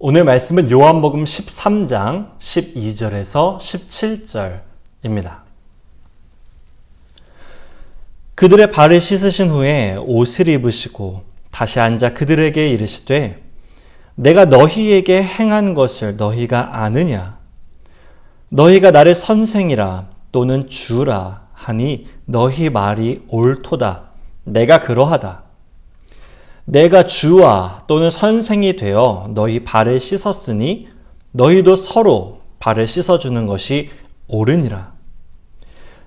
오늘 말씀은 요한복음 13장 12절에서 17절입니다. 그들의 발을 씻으신 후에 옷을 입으시고 다시 앉아 그들에게 이르시되 내가 너희에게 행한 것을 너희가 아느냐? 너희가 나를 선생이라 또는 주라 하니 너희 말이 옳도다. 내가 그러하다 내가 주와 또는 선생이 되어 너희 발을 씻었으니 너희도 서로 발을 씻어주는 것이 옳으니라.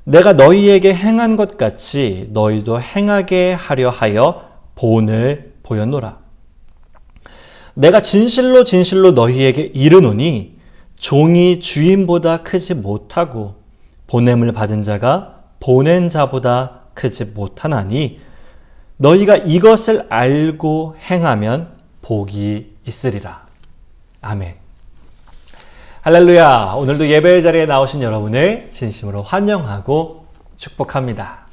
내가 너희에게 행한 것 같이 너희도 행하게 하려 하여 본을 보였노라. 내가 진실로 진실로 너희에게 이르노니 종이 주인보다 크지 못하고 보냄을 받은 자가 보낸 자보다 크지 못하나니 너희가 이것을 알고 행하면 복이 있으리라. 아멘. 할렐루야. 오늘도 예배 자리에 나오신 여러분을 진심으로 환영하고 축복합니다.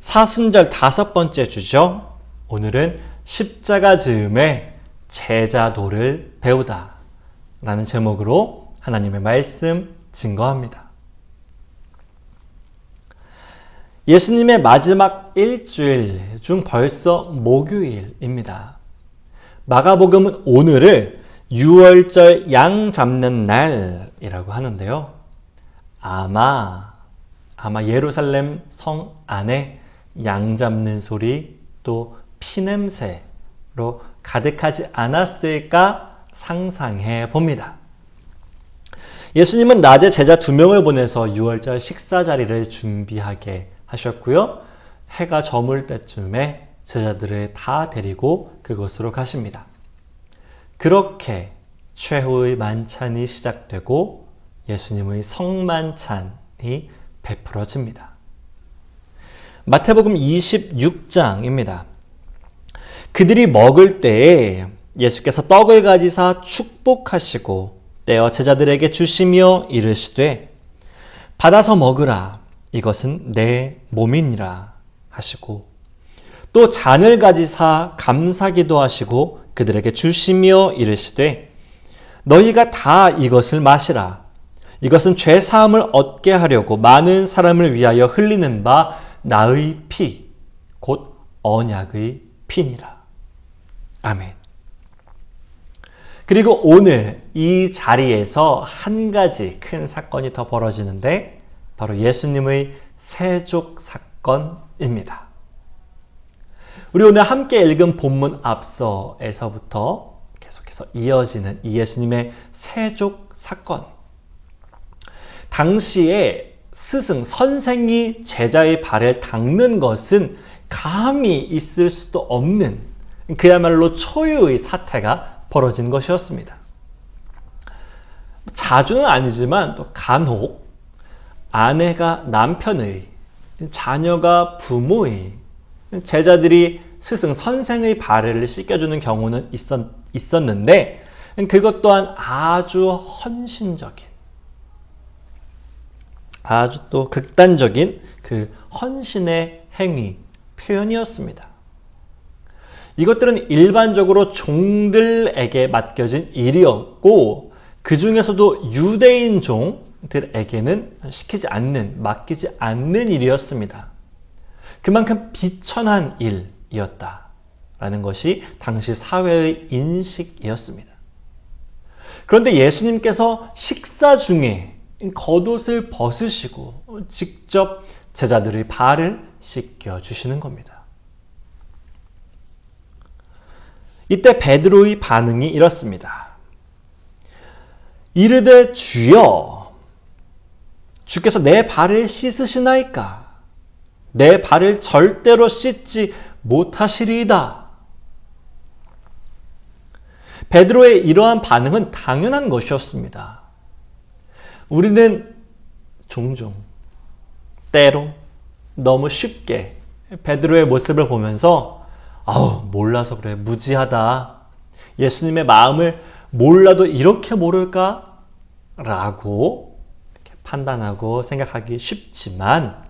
사순절 다섯 번째 주죠. 오늘은 십자가 즈음의 제자도를 배우다. 라는 제목으로 하나님의 말씀 증거합니다. 예수님의 마지막 일주일 중 벌써 목요일입니다. 마가복음은 오늘을 6월절 양 잡는 날이라고 하는데요. 아마, 아마 예루살렘 성 안에 양 잡는 소리 또 피냄새로 가득하지 않았을까 상상해 봅니다. 예수님은 낮에 제자 두 명을 보내서 6월절 식사 자리를 준비하게 하셨고요. 해가 저물 때쯤에 제자들을 다 데리고 그곳으로 가십니다. 그렇게 최후의 만찬이 시작되고 예수님의 성만찬이 베풀어집니다. 마태복음 26장입니다. 그들이 먹을 때에 예수께서 떡을 가지사 축복하시고 떼어 제자들에게 주시며 이르시되 받아서 먹으라 이것은 내 몸이니라 하시고 또 잔을 가지사 감사기도 하시고 그들에게 주시며 이르시되 너희가 다 이것을 마시라 이것은 죄 사함을 얻게 하려고 많은 사람을 위하여 흘리는 바 나의 피 곧 언약의 피니라 아멘. 그리고 오늘 이 자리에서 한 가지 큰 사건이 더 벌어지는데 바로 예수님의 세족 사건입니다. 우리 오늘 함께 읽은 본문 앞서에서부터 계속해서 이어지는 이 예수님의 세족 사건. 당시에 스승, 선생이 제자의 발을 닦는 것은 감히 있을 수도 없는 그야말로 초유의 사태가 벌어진 것이었습니다. 자주는 아니지만 또 간혹 아내가 남편의, 자녀가 부모의, 제자들이 스승, 선생의 발을 씻겨주는 경우는 있었, 있었는데, 그것 또한 아주 헌신적인, 아주 또 극단적인 그 헌신의 행위, 표현이었습니다. 이것들은 일반적으로 종들에게 맡겨진 일이었고, 그 중에서도 유대인 종, 들에게는 시키지 않는, 맡기지 않는 일이었습니다. 그만큼 비천한 일이었다라는 것이 당시 사회의 인식이었습니다. 그런데 예수님께서 식사 중에 겉옷을 벗으시고 직접 제자들의 발을 씻겨 주시는 겁니다. 이때 베드로의 반응이 이렇습니다. 이르되 주여 주께서 내 발을 씻으시나이까? 내 발을 절대로 씻지 못하시리이다. 베드로의 이러한 반응은 당연한 것이었습니다. 우리는 종종, 때로, 너무 쉽게 베드로의 모습을 보면서 아우, 몰라서 그래. 무지하다. 예수님의 마음을 몰라도 이렇게 모를까? 라고 판단하고 생각하기 쉽지만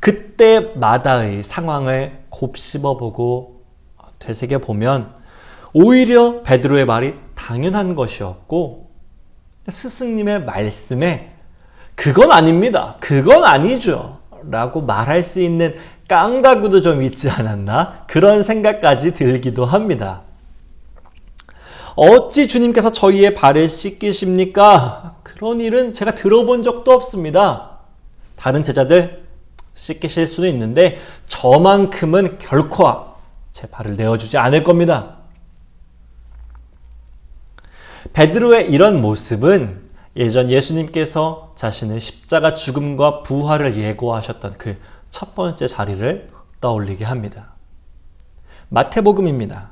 그때마다의 상황을 곱씹어 보고 되새겨 보면 오히려 베드로의 말이 당연한 것이었고 스승님의 말씀에 그건 아닙니다. 그건 아니죠. 라고 말할 수 있는 깡다구도 좀 있지 않았나? 그런 생각까지 들기도 합니다. 어찌 주님께서 저희의 발을 씻기십니까? 그런 일은 제가 들어본 적도 없습니다. 다른 제자들 씻기실 수는 있는데 저만큼은 결코 제 발을 내어주지 않을 겁니다. 베드로의 이런 모습은 예전 예수님께서 자신의 십자가 죽음과 부활을 예고하셨던 그 첫 번째 자리를 떠올리게 합니다. 마태복음입니다.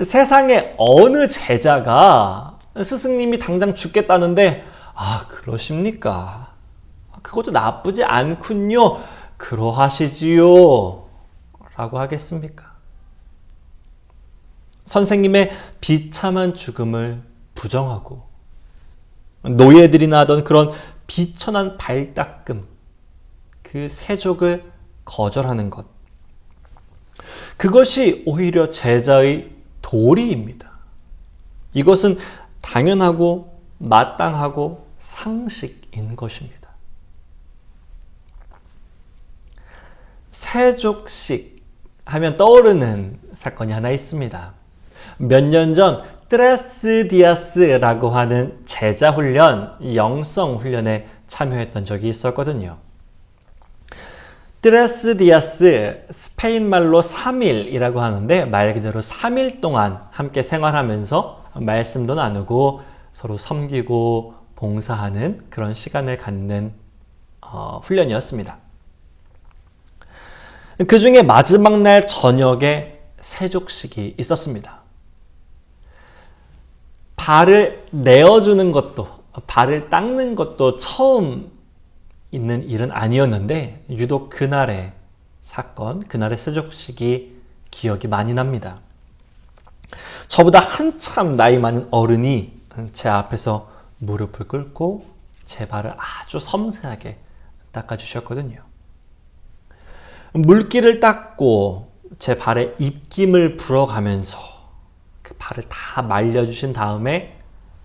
세상에 어느 제자가 스승님이 당장 죽겠다는데 아 그러십니까? 그것도 나쁘지 않군요. 그러하시지요. 라고 하겠습니까? 선생님의 비참한 죽음을 부정하고 노예들이나 하던 그런 비천한 발닦음, 그 세족을 거절하는 것. 그것이 오히려 제자의 도리입니다. 이것은 당연하고 마땅하고 상식인 것입니다. 세족식 하면 떠오르는 사건이 하나 있습니다. 몇 년 전 트레스디아스라고 하는 제자 훈련, 영성 훈련에 참여했던 적이 있었거든요. 트레스 디아스 스페인 말로 3일이라고 하는데 말 그대로 3일 동안 함께 생활하면서 말씀도 나누고 서로 섬기고 봉사하는 그런 시간을 갖는 어, 훈련이었습니다. 그 중에 마지막 날 저녁에 세족식이 있었습니다. 발을 내어주는 것도, 발을 닦는 것도 처음 있는 일은 아니었는데, 유독 그날의 사건, 그날의 세족식이 기억이 많이 납니다. 저보다 한참 나이 많은 어른이 제 앞에서 무릎을 꿇고 제 발을 아주 섬세하게 닦아주셨거든요. 물기를 닦고 제 발에 입김을 불어가면서 그 발을 다 말려주신 다음에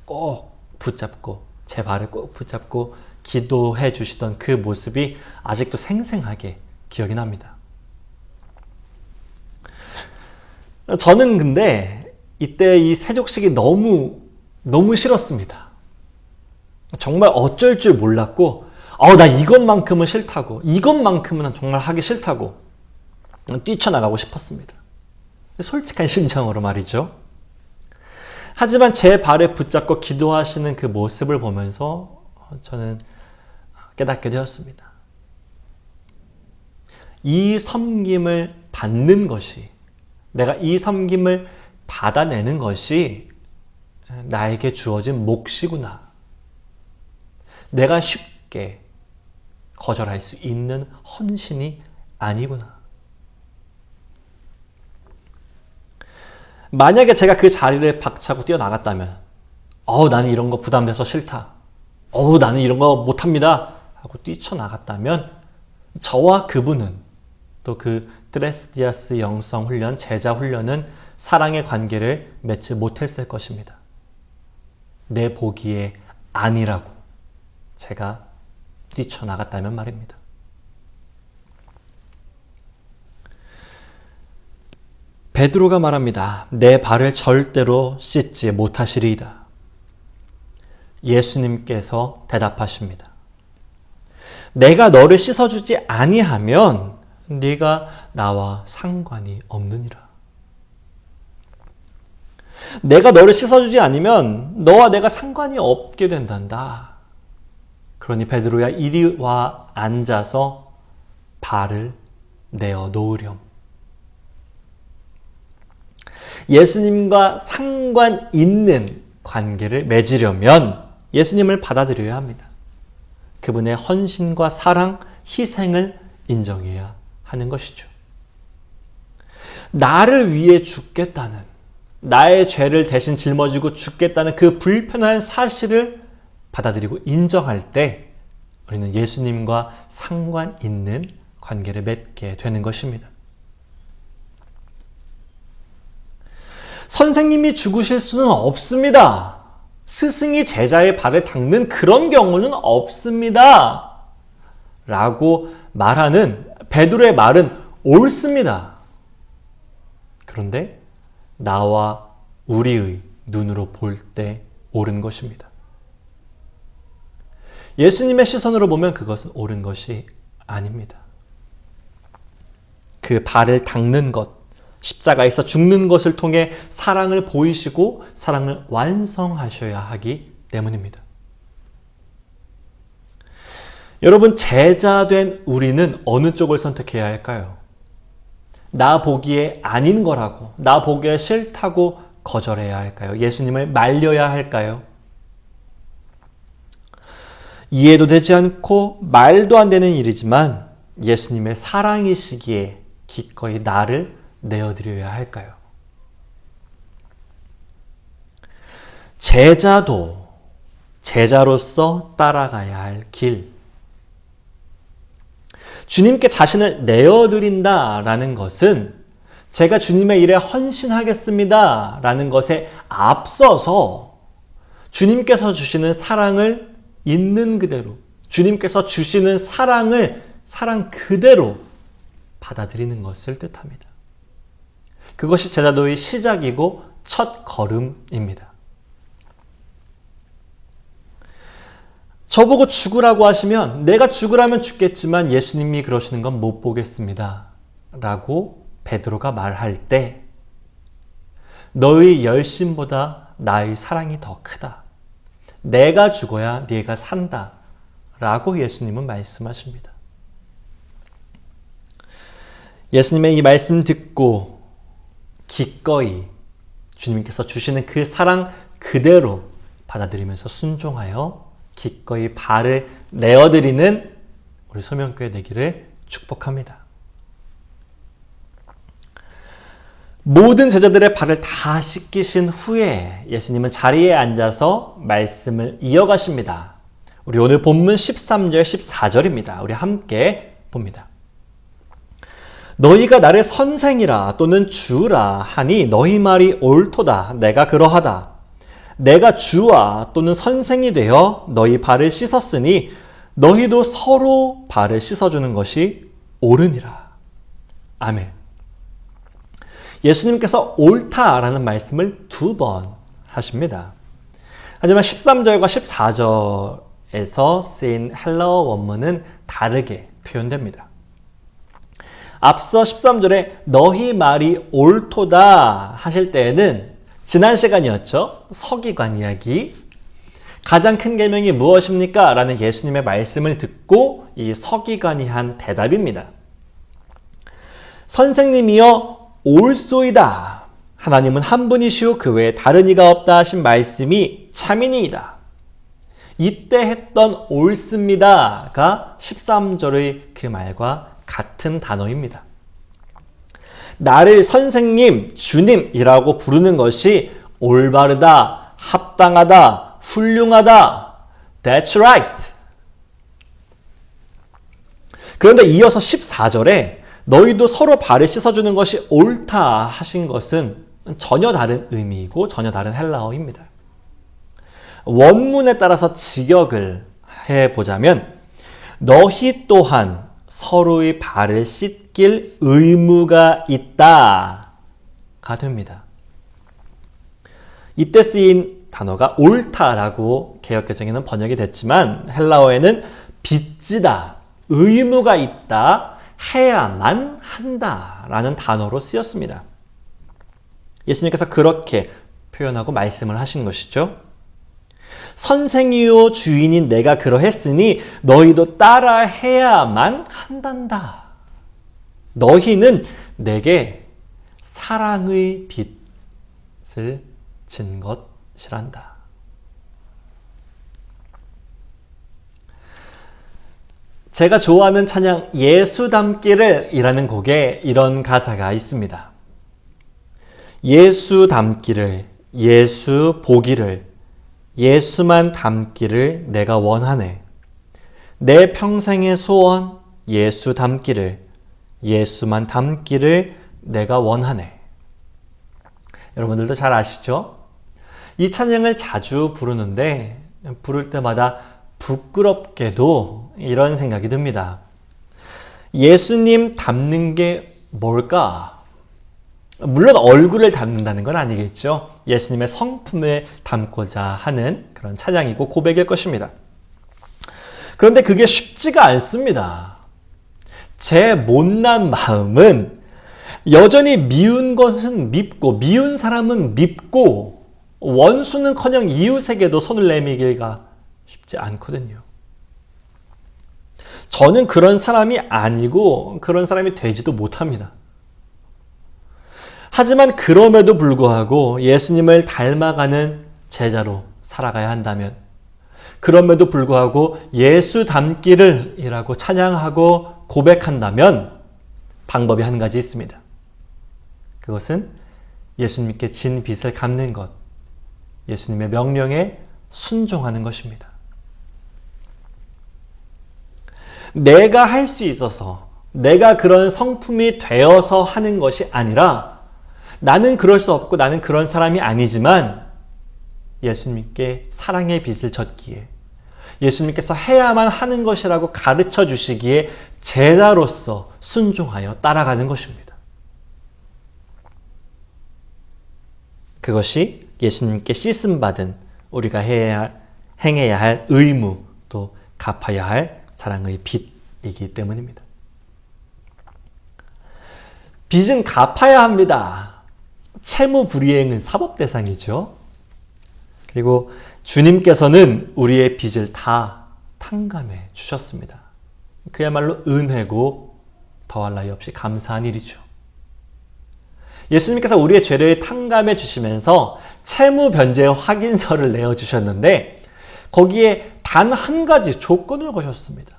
꼭 붙잡고 제 발을 꼭 붙잡고 기도해 주시던 그 모습이 아직도 생생하게 기억이 납니다. 저는 근데 이때 이 세족식이 너무 너무 싫었습니다. 정말 어쩔 줄 몰랐고, 어, 나 이것만큼은 싫다고, 이것만큼은 정말 하기 싫다고 뛰쳐나가고 싶었습니다. 솔직한 심정으로 말이죠. 하지만 제 발에 붙잡고 기도하시는 그 모습을 보면서 저는 깨닫게 되었습니다. 이 섬김을 받는 것이, 내가 이 섬김을 받아내는 것이 나에게 주어진 몫이구나. 내가 쉽게 거절할 수 있는 헌신이 아니구나. 만약에 제가 그 자리를 박차고 뛰어나갔다면, 어우, 나는 이런 거 부담돼서 싫다. 어우, 나는 이런 거 못합니다. 하고 뛰쳐나갔다면, 저와 그분은 또 그 트레스디아스 영성 훈련, 제자 훈련은 사랑의 관계를 맺지 못했을 것입니다. 내 보기에 아니라고 제가 뛰쳐나갔다면 말입니다. 베드로가 말합니다. 내 발을 절대로 씻지 못하시리이다. 예수님께서 대답하십니다. 내가 너를 씻어주지 아니하면 네가 나와 상관이 없느니라. 내가 너를 씻어주지 않으면 너와 내가 상관이 없게 된단다. 그러니 베드로야 이리 와 앉아서 발을 내어 놓으렴. 예수님과 상관 있는 관계를 맺으려면 예수님을 받아들여야 합니다. 그분의 헌신과 사랑, 희생을 인정해야 하는 것이죠. 나를 위해 죽겠다는, 나의 죄를 대신 짊어지고 죽겠다는 그 불편한 사실을 받아들이고 인정할 때 우리는 예수님과 상관 있는 관계를 맺게 되는 것입니다. 선생님이 죽으실 수는 없습니다. 스승이 제자의 발을 닦는 그런 경우는 없습니다. 라고 말하는 베드로의 말은 옳습니다. 그런데 나와 우리의 눈으로 볼 때 옳은 것입니다. 예수님의 시선으로 보면 그것은 옳은 것이 아닙니다. 그 발을 닦는 것, 십자가에서 죽는 것을 통해 사랑을 보이시고 사랑을 완성하셔야 하기 때문입니다. 여러분, 제자된 우리는 어느 쪽을 선택해야 할까요? 나 보기에 아닌 거라고, 나 보기에 싫다고 거절해야 할까요? 예수님을 말려야 할까요? 이해도 되지 않고 말도 안 되는 일이지만 예수님의 사랑이시기에 기꺼이 나를 내어드려야 할까요? 제자도 제자로서 따라가야 할 길. 주님께 자신을 내어드린다 라는 것은 제가 주님의 일에 헌신하겠습니다 라는 것에 앞서서 주님께서 주시는 사랑을 있는 그대로, 주님께서 주시는 사랑을 사랑 그대로 받아들이는 것을 뜻합니다. 그것이 제자도의 시작이고 첫 걸음입니다. 저보고 죽으라고 하시면 내가 죽으라면 죽겠지만 예수님이 그러시는 건 못 보겠습니다. 라고 베드로가 말할 때 너의 열심보다 나의 사랑이 더 크다. 내가 죽어야 네가 산다. 라고 예수님은 말씀하십니다. 예수님의 이 말씀 듣고 기꺼이 주님께서 주시는 그 사랑 그대로 받아들이면서 순종하여 기꺼이 발을 내어드리는 우리 소명교회 되기를 축복합니다. 모든 제자들의 발을 다 씻기신 후에 예수님은 자리에 앉아서 말씀을 이어가십니다. 우리 오늘 본문 13절, 14절입니다. 우리 함께 봅니다. 너희가 나를 선생이라 또는 주라 하니 너희 말이 옳도다. 내가 그러하다. 내가 주와 또는 선생이 되어 너희 발을 씻었으니 너희도 서로 발을 씻어주는 것이 옳으니라. 아멘. 예수님께서 옳다라는 말씀을 두 번 하십니다. 하지만 13절과 14절에서 쓰인 헬러 원문은 다르게 표현됩니다. 앞서 13절에 너희 말이 옳도다 하실 때에는 지난 시간이었죠. 서기관 이야기. 가장 큰 계명이 무엇입니까? 라는 예수님의 말씀을 듣고 이 서기관이 한 대답입니다. 선생님이여 올소이다. 하나님은 한 분이시오 그 외에 다른 이가 없다 하신 말씀이 참이니이다. 이때 했던 옳습니다가 13절의 그 말과 같은 단어입니다. 나를 선생님, 주님이라고 부르는 것이 올바르다, 합당하다, 훌륭하다. That's right. 그런데 이어서 14절에 너희도 서로 발을 씻어주는 것이 옳다 하신 것은 전혀 다른 의미이고 전혀 다른 헬라어입니다. 원문에 따라서 직역을 해보자면 너희 또한 서로의 발을 씻길 의무가 있다 가 됩니다. 이때 쓰인 단어가 옳다라고 개혁개정에는 번역이 됐지만 헬라어에는 빚지다, 의무가 있다, 해야만 한다 라는 단어로 쓰였습니다. 예수님께서 그렇게 표현하고 말씀을 하신 것이죠. 선생이요 주인인 내가 그러했으니 너희도 따라 해야만 한단다. 너희는 내게 사랑의 빚, 빚을 진 것이란다. 제가 좋아하는 찬양 예수 닮기를 이라는 곡에 이런 가사가 있습니다. 예수 닮기를, 예수 보기를, 예수만 닮기를 내가 원하네. 내 평생의 소원, 예수 닮기를, 예수만 닮기를 내가 원하네. 여러분들도 잘 아시죠? 이 찬양을 자주 부르는데, 부를 때마다 부끄럽게도 이런 생각이 듭니다. 예수님 닮는 게 뭘까? 물론 얼굴을 닮는다는 건 아니겠죠. 예수님의 성품을 담고자 하는 그런 찬양이고 고백일 것입니다. 그런데 그게 쉽지가 않습니다. 제 못난 마음은 여전히 미운 것은 밉고 미운 사람은 밉고 원수는 커녕 이웃에게도 손을 내미기가 쉽지 않거든요. 저는 그런 사람이 아니고 그런 사람이 되지도 못합니다. 하지만 그럼에도 불구하고 예수님을 닮아가는 제자로 살아가야 한다면 그럼에도 불구하고 예수 닮기를 이라고 찬양하고 고백한다면 방법이 한 가지 있습니다. 그것은 예수님께 진 빚을 갚는 것, 예수님의 명령에 순종하는 것입니다. 내가 할 수 있어서 내가 그런 성품이 되어서 하는 것이 아니라 나는 그럴 수 없고 나는 그런 사람이 아니지만 예수님께 사랑의 빚을 졌기에 예수님께서 해야만 하는 것이라고 가르쳐 주시기에 제자로서 순종하여 따라가는 것입니다. 그것이 예수님께 씻음 받은 우리가 해야 행해야 할 의무 또 갚아야 할 사랑의 빚이기 때문입니다. 빚은 갚아야 합니다. 채무 불이행은 사법 대상이죠. 그리고 주님께서는 우리의 빚을 다 탕감해 주셨습니다. 그야말로 은혜고 더할 나위 없이 감사한 일이죠. 예수님께서 우리의 죄를 탕감해 주시면서 채무 변제 확인서를 내어 주셨는데 거기에 단 한 가지 조건을 거셨습니다.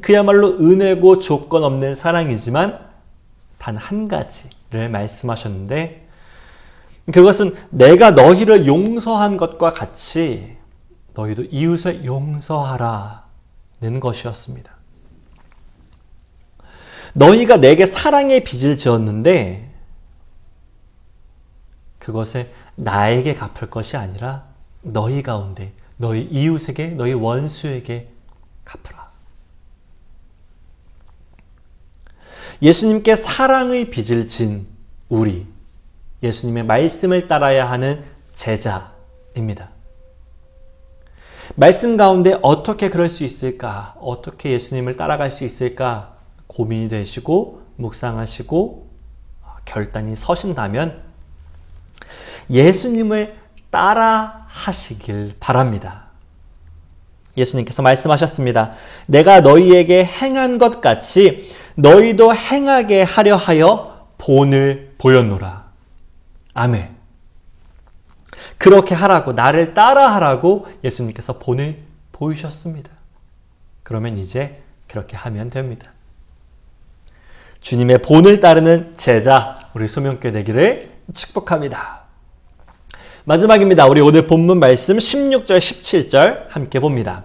그야말로 은혜고 조건 없는 사랑이지만 단 한 가지를 말씀하셨는데 그것은 내가 너희를 용서한 것과 같이 너희도 이웃을 용서하라는 것이었습니다. 너희가 내게 사랑의 빚을 지었는데 그것을 나에게 갚을 것이 아니라 너희 가운데 너희 이웃에게 너희 원수에게 갚으라. 예수님께 사랑의 빚을 진 우리 예수님의 말씀을 따라야 하는 제자입니다. 말씀 가운데 어떻게 그럴 수 있을까? 어떻게 예수님을 따라갈 수 있을까? 고민이 되시고 묵상하시고 결단이 서신다면 예수님을 따라 하시길 바랍니다. 예수님께서 말씀하셨습니다. 내가 너희에게 행한 것 같이 너희도 행하게 하려 하여 본을 보였노라. 아멘. 그렇게 하라고, 나를 따라 하라고 예수님께서 본을 보이셨습니다. 그러면 이제 그렇게 하면 됩니다. 주님의 본을 따르는 제자, 우리 소명교 되기를 축복합니다. 마지막입니다. 우리 오늘 본문 말씀 16절, 17절 함께 봅니다.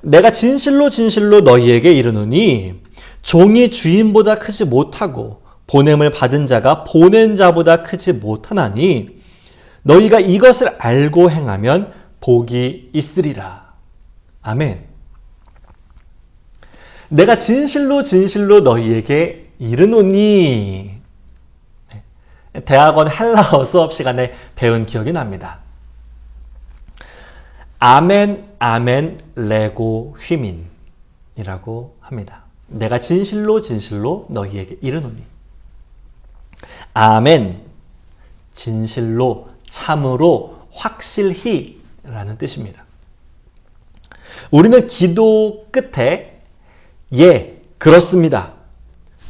내가 진실로 진실로 너희에게 이르노니 종이 주인보다 크지 못하고 보냄을 받은 자가 보낸 자보다 크지 못하나니 너희가 이것을 알고 행하면 복이 있으리라. 아멘. 내가 진실로 진실로 너희에게 이르노니 대학원 헬라어 수업 시간에 배운 기억이 납니다. 아멘, 아멘, 레고, 휘민이라고 합니다. 내가 진실로 진실로 너희에게 이르노니. 아멘, 진실로, 참으로, 확실히 라는 뜻입니다. 우리는 기도 끝에 예, 그렇습니다.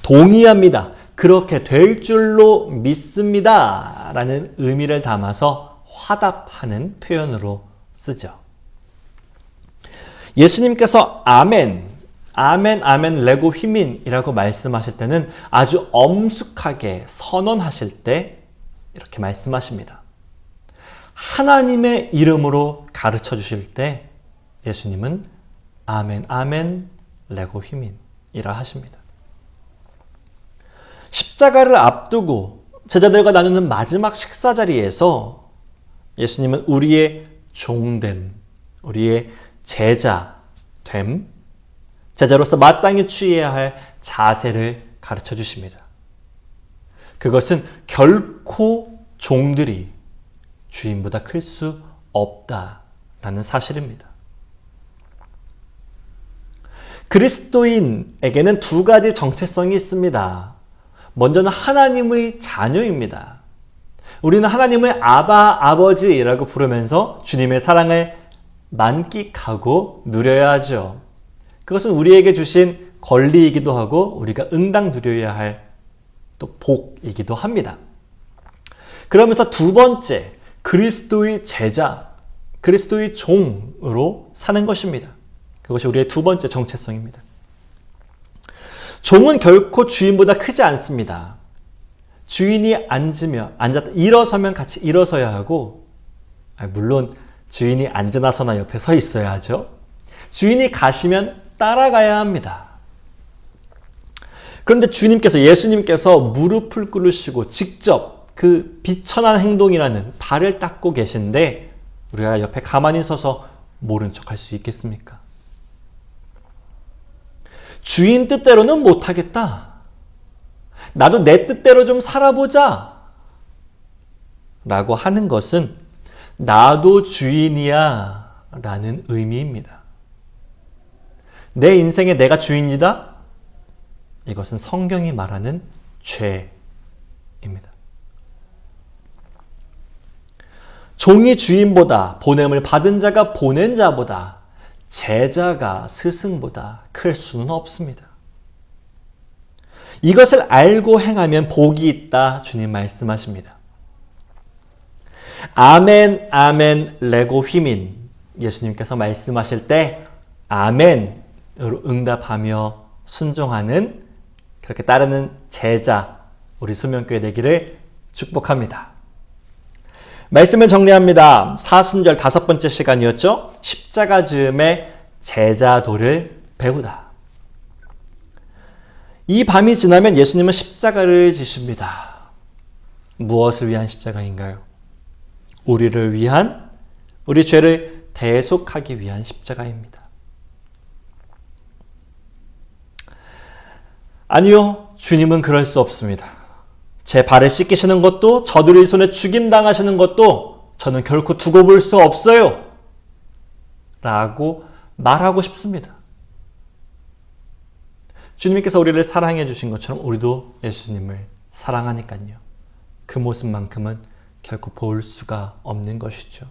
동의합니다. 그렇게 될 줄로 믿습니다. 라는 의미를 담아서 화답하는 표현으로 쓰죠. 예수님께서 아멘, 아멘, 아멘, 레고 휘민이라고 말씀하실 때는 아주 엄숙하게 선언하실 때 이렇게 말씀하십니다. 하나님의 이름으로 가르쳐 주실 때 예수님은 아멘, 아멘, 레고 휘민이라 하십니다. 십자가를 앞두고 제자들과 나누는 마지막 식사 자리에서 예수님은 우리의 종됨, 우리의 제자됨, 제자로서 마땅히 취해야 할 자세를 가르쳐 주십니다. 그것은 결코 종들이 주인보다 클 수 없다라는 사실입니다. 그리스도인에게는 두 가지 정체성이 있습니다. 먼저는 하나님의 자녀입니다. 우리는 하나님을 아바, 아버지라고 부르면서 주님의 사랑을 만끽하고 누려야 하죠. 그것은 우리에게 주신 권리이기도 하고 우리가 응당 누려야 할 또 복이기도 합니다. 그러면서 두 번째, 그리스도의 제자, 그리스도의 종으로 사는 것입니다. 그것이 우리의 두 번째 정체성입니다. 종은 결코 주인보다 크지 않습니다. 주인이 앉으며 앉았다 일어서면 같이 일어서야 하고 물론 주인이 앉으나서나 옆에 서 있어야 하죠. 주인이 가시면 따라가야 합니다. 그런데 주님께서 예수님께서 무릎을 꿇으시고 직접 그 비천한 행동이라는 발을 닦고 계신데 우리가 옆에 가만히 서서 모른 척할 수 있겠습니까? 주인 뜻대로는 못하겠다. 나도 내 뜻대로 좀 살아보자. 라고 하는 것은 나도 주인이야. 라는 의미입니다. 내 인생에 내가 주인이다? 이것은 성경이 말하는 죄입니다. 종이 주인보다 보냄을 받은 자가 보낸 자보다 제자가 스승보다 클 수는 없습니다. 이것을 알고 행하면 복이 있다 주님 말씀하십니다. 아멘, 아멘, 레고 휘민. 예수님께서 말씀하실 때 아멘으로 응답하며 순종하는 그렇게 따르는 제자 우리 수명교회 되기를 축복합니다. 말씀을 정리합니다. 사순절 다섯 번째 시간이었죠. 십자가 즈음의 제자도를 배우다. 이 밤이 지나면 예수님은 십자가를 지십니다. 무엇을 위한 십자가인가요? 우리를 위한, 우리 죄를 대속하기 위한 십자가입니다. 아니요, 주님은 그럴 수 없습니다. 제 발을 씻기시는 것도 저들의 손에 죽임당하시는 것도 저는 결코 두고 볼 수 없어요. 라고 말하고 싶습니다. 주님께서 우리를 사랑해 주신 것처럼 우리도 예수님을 사랑하니까요. 그 모습만큼은 결코 볼 수가 없는 것이죠.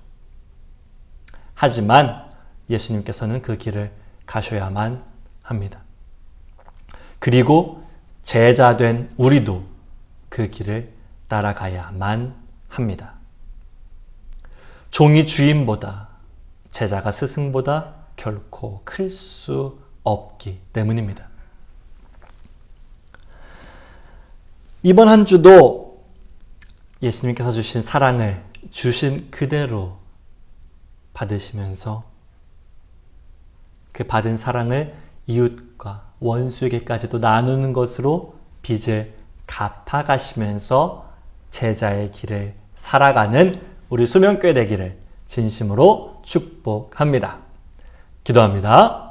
하지만 예수님께서는 그 길을 가셔야만 합니다. 그리고 제자된 우리도 그 길을 따라가야만 합니다. 종이 주인보다 제자가 스승보다 결코 클 수 없기 때문입니다. 이번 한 주도 예수님께서 주신 사랑을 주신 그대로 받으시면서 그 받은 사랑을 이웃과 원수에게까지도 나누는 것으로 빚을 갚아가시면서 제자의 길을 살아가는 우리 수명교회 되기를 진심으로 축복합니다. 기도합니다.